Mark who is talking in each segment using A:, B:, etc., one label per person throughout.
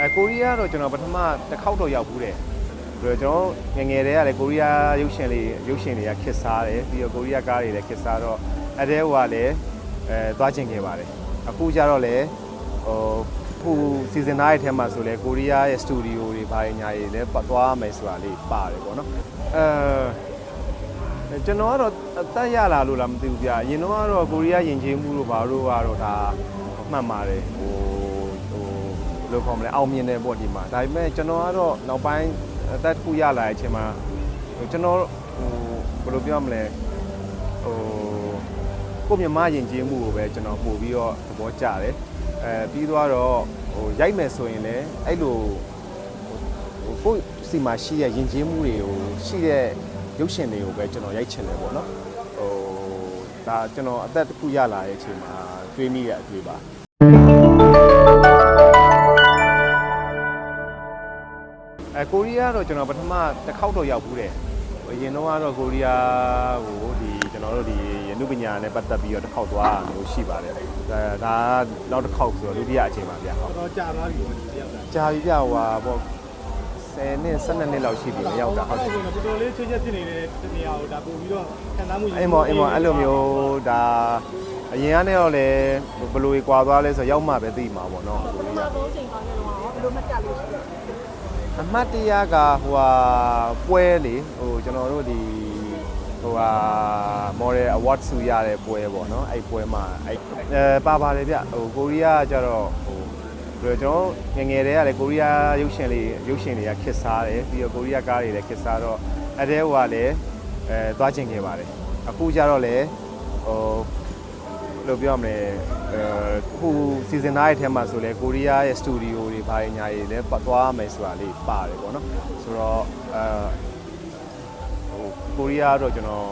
A: အဲကိုရီးယားတော့ကျွန်တော်ပထမတစ်ခေါက်တော့ရောက်ဘူးတယ်ပြီးတော့ကျွန်တော်ငယ်ငယ်တည်းကလည်းကိုရီးယားရုပ်ရှင်လေးရုပ်ရှင်တွေကခစ်စားတယ်ပြီးတော့ကိုရီးယားကားတွေလည်းခစ်စားတော့အဲတဲဟိုကလည်းအဲသွားကျင်ခဲ့ပါတယ်အခုကျတော့လည်းဟိုခုစီဇန်9ရဲ့ထဲမှာဆိုလဲကိုရီးယားရဲ့စတူဒီယိုတွေဘာတွေညာတွေလည်းပတ်သွားမယ်ဆိုတာလေးပါတယ်ပေါ့နော်အဲကျွန်တော်ကတော့အသက်ရလာလို့လားမသိဘူးဗျာအရင်တော့ကတော့ကိုရီးယားယဉ်ကျေးမှုတို့ဘာတို့ကတော့ဒါမှတ်ပါတယ်ဟိုဟိုဘယ် လိုခေါ်မလဲအောင်မြင်တယ်ပေါ့ဒီမှာဒါပေမဲ့ကျွန်တော်ကတော့နောက်ပိုင်းအသက်တစ်ခုရလာတဲ့အချိန်မှာဟိုကျွန်တော်ဟိုဘယ်လိုပြောမလဲဟိုကိုယ့်မြမယဉ်ကျေးမှုကိုပဲကျွန်တော်ပို့ပြီးတော့သဘောကျတယ်အဲပြီးသွားတော့ဟိုရိုက်မယ်ဆိုရင်လည်းအဲ့လိုဟိုကိုယ့်စီမှာရှိတဲ့ယဉ်ကျေးမှုတွေကိုရှိတဲ့ရုပ်ရှင်တွေကိုပဲကျွန်တော်ရိုက်ချင်တယ်ပေါ့နော်ဟိုဒါကျွန်တော်အသက်တစ်ခုရလာတဲ့အချိန်မှာတွေးမိတဲ့အတွေ့ပါ အဲကိုရီးယားတော့ကျွန်တော်ပထမတစ်ခေါက်တော့ရောက်ဘူးတယ်အရင်တော့ကတော့ကိုရီးယားကိုဒီကျွန်တော်တို့ဒီရနုပညာနဲ့ပတ်သက်ပြီးတော့တစ်ခေါက်သွားတာမျိုးရှိပါတယ်အဲဒါနောက်တစ်ခေါက်ဆိုတော့ဒုတိယအချိန်ပါဗျာဟုတ်
B: တော့ကြာသွားပြီပေါ့ဒီတယောက်က
A: ကြာပြီဗျဟိုဟာပေါ့10နှစ်12နှစ်လောက်ရှိပြီမရောက်တာဟုတ်တယ်
B: တော်တော်လေးချွေးချက်ဖြစ်နေတဲ့နေရာကိုဒါပို့ပြီးတော့ခံစားမှု
A: အိမ်မော်အိမ်မော်အဲ့လိုမျိုးဒါအရင်ကနေတော့လေဘယ်လိုကြီးကွာသွားလဲဆိုတော့ရောက်မှပဲသိမှာပေါ့နော်ကိုရီးယား
C: သုံးချိန်ကောင်းတဲ့တော့ဘယ်လိုမှတ်ကြလို့ရှိလဲ
A: အမှတ်တရကဟိုဟာပွဲလေဟိုကျွန်တော်တို့ဒီဟိုဟာ model award ဆူရတဲ့ပွဲပေါ့နော်အဲ့ပွဲမှာအဲ့အဲပါပါတယ်ဗျဟိုကိုရီးယားကျတော့ဟိုပြီးတော့ကျွန်တော်ငယ်ငယ်တည်းကလည်းကိုရီးယားရုပ်ရှင်လေးရုပ်ရှင်တွေကခစ်စားတယ်ပြီးတော့ကိုရီးယားကားတွေလည်းခစ်စားတော့အဲ့တဲဟိုကလည်းအဲသွားကျင်ခဲ့ပါတယ်အခုကျတော့လည်းဟိုဘယ် လိုပြောမလဲအဲခုစီဇန်9ရဲ့ထဲမှာဆိုလဲကိုရီးယားရဲ့စတူဒီယိုတွေဘာတွေညာတွေလည်းပတ်သွားမယ်ဆိုတာလေးပါတယ်ပေါ့နော်ဆိုတော့အဲဟိုကိုရီးယားတော့ကျွန်တော်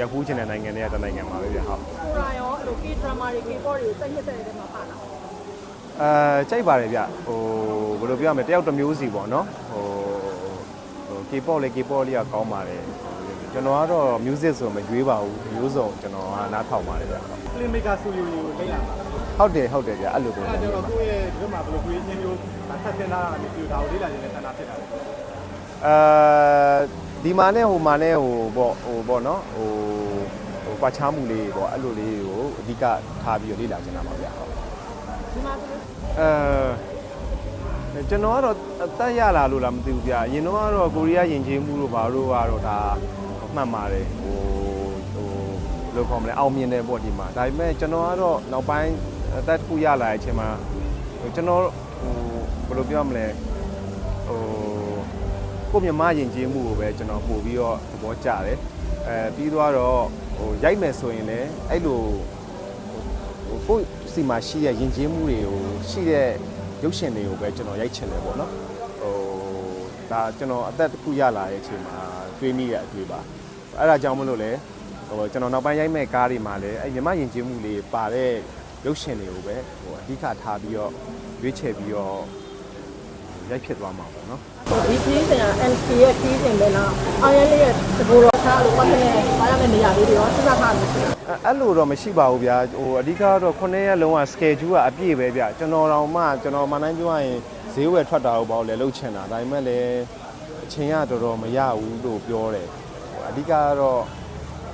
A: ရောက်ခုချင်တဲ့နိုင်ငံတွေကတစ်နိုင်ငံပါပဲဗျဟုတ်
C: ကိုရာရောအဲ့လို K drama တွေ K pop တွေကိုတက်ညက်တဲ့နေရာမှာပါလား
A: အဲကြိုက်ပါတယ်ဗျဟိုဘယ်လိုပြောရမလဲတယောက်တစ်မျိုးစီပေါ့နော်ဟိုဟို K-pop လေး K-pop လေးကကောင်းပါတယ် ကျွန်တော်ကတော့ music ဆိုမရွေးပါဘူးမျိုးစုံကျွန်တော်ကနားထောင်ပါတယ်ဗျဟုတ်
B: ပလင်မေကာစတူဒီယိုကိုလိမ့်လာတာ
A: ဟုတ်တယ်ဟုတ်တယ်ဗျအဲ့လိုပဲ
B: အဲကျွန်တော်ကိုယ့်ရဲ့ဒီမှာဘယ်လိုကိုယ်ရင်းမျိုးဒါဆက်ဆင်းလာတာမျိုးပြောတာကိုလေ့လာနေတဲ့ဆန္ဒဖြစ်တာလေ
A: အဲဒီမှာနဲ့ဟိုမှာနဲ့ဟိုပေါ့ဟိုပေါ့နော်ဟိုဟိုကွာချားမှုလေးပေါ့အဲ့လိုလေးကိုအဓိကထားပြီးတော့လေ့လာချင်တာပါဗျာဟုတ်
C: ဒီမှာဆိုလို့
A: အဲကျွန်တော်ကတော့အသက်ရလာလို့လားမသိဘူးဗျာအရင်တော့ကတော့ကိုရီးယားယဉ်ကျေးမှုတို့ဘာလို့ကတော့ဒါ မှတ်ပါတယ်ဟိုဟိုဘယ်လိုခေါ်မလဲအောင်မြင်တယ်ပေါ့ဒီမှာဒါပေမဲ့ကျွန်တော်ကတော့နောက်ပိုင်းအသက်တစ်ခုရလာတဲ့အချိန်မှာဟိုကျွန်တော်ဟိုဘယ်လိုပြောမလဲဟိုကိုယ့်မြမယဉ်ကျေးမှုကိုပဲကျွန်တော်ပို့ပြီးတော့သဘောကျတယ်အဲပြီးသွားတော့ဟိုရိုက်မယ်ဆိုရင်လည်းအဲ့လိုဟိုကိုယ့်စီမှာရှိတဲ့ယဉ်ကျေးမှုတွေကိုရှိတဲ့ရုပ်ရှင်တွေကိုပဲကျွန်တော်ရိုက်ချင်တယ်ပေါ့နော်ဟိုဒါကျွန်တော်အသက်တစ်ခုရလာတဲ့အချိန်မှာတွေးမိတဲ့အတွေ့ပါ အဲ့ဒါကြောင့်မလို့လဲဟိုကျွန်တော်နောက်ပိုင်းရိုက်မဲ့ကားတွေမှာလည်းအဲ့မြမယဉ်ကျေးမှုလေးပါတဲ့ရုပ်ရှင်တွေကိုပဲဟိုအဓိကထားပြီးတော့ရွေးချယ်ပြီးတော့ရိုက်ဖြစ်သွားမှာပေါ့နော်
C: ဒီခီးစင်က NC ရဲ့ခီးစင်ပဲလားအောင်ရလေးရဲ့သဘောတော်ထားလို့ပတ်နေတဲ့ဘာရမယ့်နေရာလေးတွေရောစဉ်းစားထားလို့ရှိတယ်
A: အဲ့အဲ့လိုတော့မရှိပါဘူးဗျာဟိုအဓိကတော့ခုနှစ်ရက်လုံးက schedule ကအပြည့်ပဲဗျာကျွန်တော်တော့မှကျွန်တော်မနိုင်ပြောရရင်ဈေးဝယ်ထွက်တာတော့ဘာလို့လဲလှုပ်ချင်တာဒါပေမဲ့လည်းအချိန်ကတော်တော်မရဘူးလို့ပြောတယ်ဟို အဓိကကတော့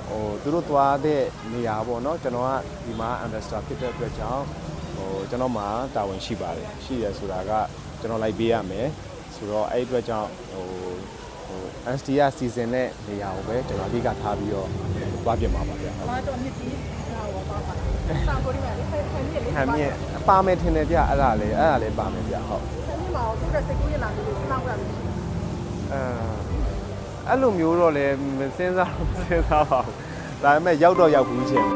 A: ဟိုသူတို့သွားတဲ့နေရာပေါ့နော်ကျွန်တော်ကဒီမှာ understar ဖြစ်တဲ့အတွက်ကြောင့်ဟိုကျွန်တော်မှတာဝန်ရှိပါတယ်ရှိရဆိုတာကကျွန်တော်လိုက်ပေးရမယ်ဆိုတော့အဲ့ဒီအတွက်ကြောင့်ဟိုဟို NST က season နဲ့နေရာကိုပဲကျွန်တော်အဓိကထားပြီးတော့သွားပြင်ပါပါဗျာ
C: ဘာတော့မြစ်ကြီးဟောပါပါစာကိုဒီမှာလေးဖိုင်ဖိုင်မြစ်လေး
A: ဟန်မြင့်ပါမယ်ထင်တယ်ဗျအဲ့ဒါလေအဲ့ဒါလေပါမယ်ဗျဟုတ်
C: ဆင်းမြမှာတော့သူ့ရဲ့စိတ်ကူးရင်လာလို့စောင့်ရမယ်
A: အဲ အဲ့လိုမျိုးတော့လေမစဉ်းစားမစဉ်းစားပါဘူးဒါပေမဲ့ရောက်တော့ရောက်ဘူးချင်း